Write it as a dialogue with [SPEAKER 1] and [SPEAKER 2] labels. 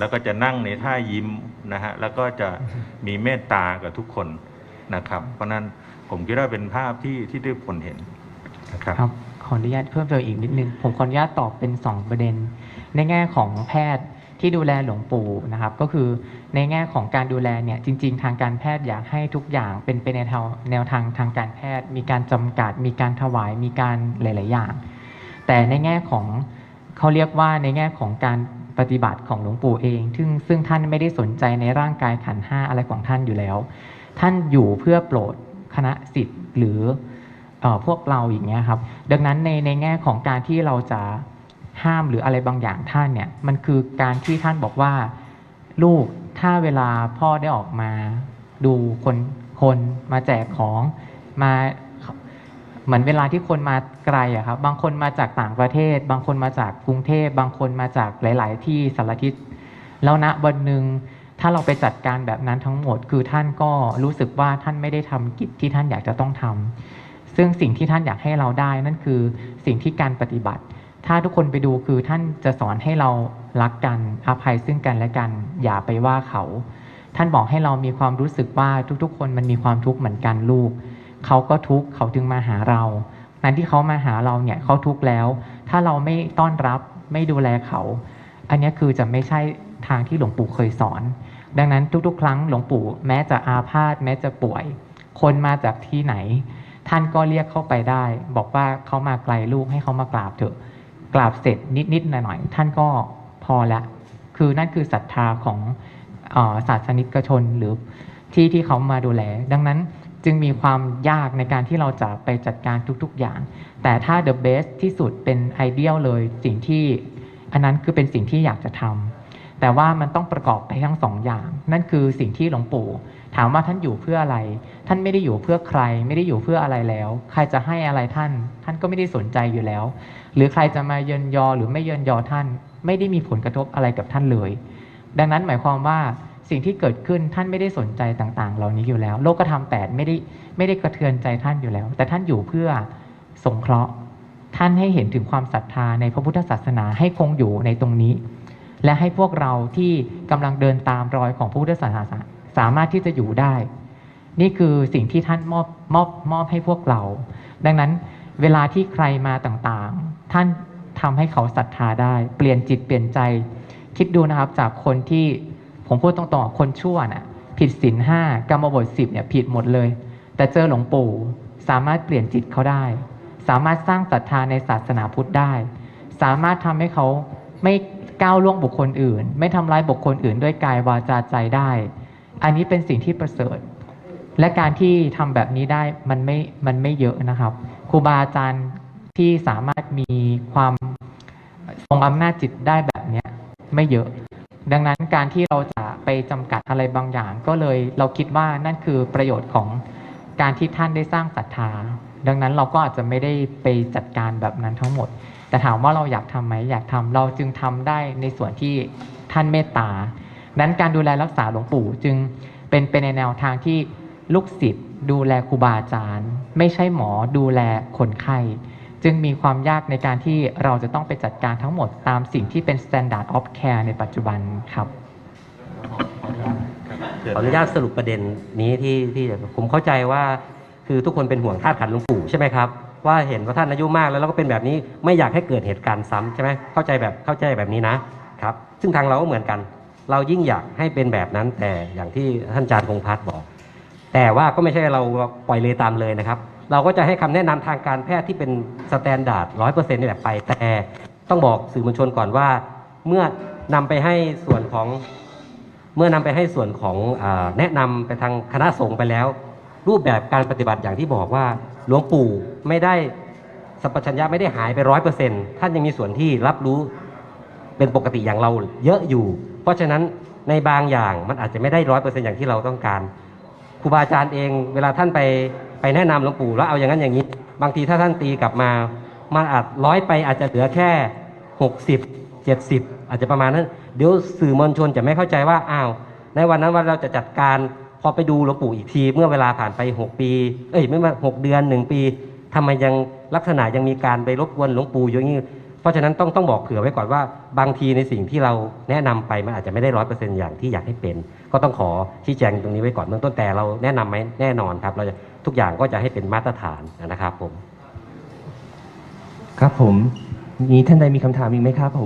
[SPEAKER 1] แล้วก็จะนั่งในท่ายิ้มนะฮะแล้วก็จะมีเมตตากับทุกคนนะครับ เพราะนั้นผมคิดว่าเป็นภาพที่ที่ทุกคนเห็นนะครับ
[SPEAKER 2] ครับ ขออนุญาตเพิ่มเติมอีกนิดนึง ผมขออนุญาตตอบเป็น 2 ประเด็น ในแง่ของแพทย์ที่ดูแลหลวงปู่นะครับ ก็คือในแง่ของการดูแลเนี่ยจริง ๆ ทางการแพทย์อยากให้ทุกอย่างเป็นไปในแนวแนวทางทางการแพทย์ มีการจำกัด มีการถวายมีการหลาย ๆ อย่าง แต่ในแง่ของเขาเรียกว่าในแง่ของการ ปฏิบัติของหลวงปู่เอง ซึ่งซึ่งท่านไม่ได้สนใจในร่างกายขันห้าอะไรของท่านอยู่แล้ว ท่านอยู่เพื่อโปรดคณะสิทธิ์หรืออพวกเราอย่างเงี้ยครับ ดังนั้นในในแง่ของการที่เราจะห้ามหรืออะไรบางอย่างท่านเนี่ย มันคือการที่ท่านบอกว่าลูกถ้าเวลาพ่อได้ออกมา ดูคนคนมาแจกของมา เหมือนเวลาที่คนมาไกลอะครับ บางคนมาจากต่างประเทศ บางคนมาจากกรุงเทพ บางคนมาจากหลาย ๆ ที่สารทิศแล้วณวันหนึ่งถ้าเราไปจัดการแบบนั้นทั้งหมด คือท่านก็รู้สึกว่าท่านไม่ได้ทำกิจที่ท่านอยากจะต้องทำซึ่งสิ่งที่ท่านอยากให้เราได้นั่นคือสิ่งที่การปฏิบัติ ถ้าทุกคนไปดูคือท่านจะสอนให้เรารักกันอภัยซึ่งกันและกัน อย่าไปว่าเขา ท่านบอกให้เรามีความรู้สึกว่าทุกๆ คนมันมีความทุกข์เหมือนกันลูก เขาก็ทุกข์เขาจึงมาหาเรานั้นที่เขามาหาเราเนี่ยเขาทุกข์แล้ว ถ้าเราไม่ต้อนรับไม่ดูแลเขา อันนี้คือจะไม่ใช่ทางที่หลวงปู่เคยสอน ดังนั้นทุกๆ ครั้งหลวงปู่แม้จะอาพาธแม้จะป่วย คนมาจากที่ไหน ท่านก็เรียกเข้าไปได้ บอกว่าเขามาไกลลูกให้เขามากราบเถอะ กราบเสร็จนิดๆหน่อยๆท่านก็พอละ คือนั่นคือศรัทธาของเออศาสนิกชนหรือที่ที่เขามาดูแล ดังนั้น จึงมีความยากในการที่เราจะไปจัดการทุกๆอย่าง แต่ถ้า the best ที่สุดเป็นไอเดียลเลยสิ่งที่อันนั้นคือเป็นสิ่งที่อยากจะทำแต่ว่ามันต้องประกอบไปทั้งสองอย่าง นั่นคือสิ่งที่หลวงปู่ ถามว่าท่านอยู่เพื่ออะไร ท่านไม่ได้อยู่เพื่อใคร ไม่ได้อยู่เพื่ออะไรแล้ว ใครจะให้อะไรท่าน ท่านก็ไม่ได้สนใจอยู่แล้ว หรือใครจะมาเยินยอหรือไม่เยินยอท่าน ไม่ได้มีผลกระทบอะไรกับท่านเลย ดังนั้นหมายความว่า สิ่งที่เกิดขึ้นท่านไม่ได้สนใจต่างๆ เหล่านี้อยู่แล้ว โลกธรรมแปดไม่ได้ไม่ได้กระเทือนใจท่านอยู่แล้ว แต่ท่านอยู่เพื่อสงเคราะห์ ท่านให้เห็นถึงความศรัทธาในพระพุทธศาสนาให้คงอยู่ในตรงนี้ และให้พวกเราที่กำลังเดินตามรอยของพระพุทธศาสนาสามารถที่จะอยู่ได้ นี่คือสิ่งที่ท่านมอบมอบมอบให้พวกเรา ดังนั้นเวลาที่ใครมาต่างๆ ท่านทำให้เขาศรัทธาได้ เปลี่ยนจิตเปลี่ยนใจ คิดดูนะครับจากคนที่ ผมพูดตรงๆคนชั่วน่ะ ผิดศีลห้ากรรมบทสิบเนี่ยผิดหมดเลย แต่เจอหลวงปู่สามารถเปลี่ยนจิตเขาได้ สามารถสร้างศรัทธาในศาสนาพุทธได้ สามารถทำให้เขาไม่ก้าวล่วงบุคคลอื่น ไม่ทำร้ายบุคคลอื่นด้วยกายวาจาใจได้ อันนี้เป็นสิ่งที่ประเสริฐ และการที่ทำแบบนี้ได้มันไม่มันไม่เยอะนะครับครูบาอาจารย์ที่สามารถมีความทรงอำนาจจิตได้แบบเนี้ยไม่เยอะ ดังนั้นการที่เราจะ จำกัดอะไรบางอย่าง ก็เลยเราคิดว่านั่นคือประโยชน์ของการที่ท่านได้สร้างศรัทธา ดังนั้นเราก็อาจจะไม่ได้ไปจัดการแบบนั้นทั้งหมด แต่ถามว่าเราอยากทำไหมอยากทำเราจึงทำได้ในส่วนที่ท่านเมตตานั้นการดูแลรักษาหลวงปู่จึงเป็นไปในแนวทางที่ลูกศิษย์ดูแลครูบาอาจารย์ ไม่ใช่หมอดูแลคนไข้ จึงมีความยากในการที่เราจะต้องไปจัดการทั้งหมดตามสิ่งที่เป็น standard of care ในปัจจุบันครับ
[SPEAKER 3] ขออนุญาตสรุปประเด็นนี้ที่ที่ผมเข้าใจว่า คือทุกคนเป็นห่วงธาตุขันหลวงปู่ใช่ไหมครับว่าเห็นว่าท่านอายุมากแล้วแล้วก็เป็นแบบนี้ไม่อยากให้เกิดเหตุการณ์ซ้ำใช่ไหมเข้าใจแบบเข้าใจแบบนี้นะครับ ซึ่งทางเราก็เหมือนกัน เรายิ่งอยากให้เป็นแบบนั้น แต่อย่างที่ท่านอาจารย์พงพัฒน์บอก แต่ว่าก็ไม่ใช่เราปล่อยเลยตามเลยนะครับ เราก็จะให้คำแนะนำทางการแพทย์ที่เป็นสแตนดาร์ดร้อยเปอร์เซ็นต์นี่แหละไป แต่ต้องบอกสื่อมวลชนก่อนว่า เมื่อนำไปให้ส่วนของ เมื่อนำไปให้ส่วนของอแนะนำไปทางคณะสงฆ์ไปแล้ว รูปแบบการปฏิบัติอย่างที่บอกว่าหลวงปู่ไม่ได้สัพพัญญะไม่ได้หายไปร้อยเปอร์เซ็นต์ท่านยังมีส่วนที่รับรู้เป็นปกติอย่างเราเยอะอยู่ เพราะฉะนั้นในบางอย่างมันอาจจะไม่ได้ร้อยเปอร์เซ็นต์อย่างที่เราต้องการครูบาอาจารย์เองเวลาท่านไปไปแนะนำหลวงปู่แล้วเอาอย่างนั้นอย่างนี้ บางทีถ้าท่านตีกลับมา มันอาจร้อยไปอาจจะเหลือแค่60 70 อาจจะประมาณนั้น เดี๋ยวสื่อมวลชนจะไม่เข้าใจว่าอ้าวในวันนั้นวันเราจะจัดการพอไปดูหลวงปู่อีกที เมื่อเวลาผ่านไป 6 ปี เอ้ยไม่ว่า6เดือน 1 ปีทำไมยังลักษณะยังมีการไปรบกวนหลวงปู่อย่างนี้เพราะฉะนั้นต้องต้องบอกเผื่อไว้ก่อนว่าบางทีในสิ่งที่เราแนะนำไปมันอาจจะไม่ได้ร้อยเปอร์เซ็นต์อย่างที่อยากให้เป็น ก็ต้องขอชี้แจงตรงนี้ไว้ก่อนเบื้องต้นแต่เราแนะนำไหมแน่นอนครับ เราจะทุกอย่างก็จะให้เป็นมาตรฐานนะครับผม
[SPEAKER 4] ครับผมมีท่านใดมีคำถามอีกไหมครับผม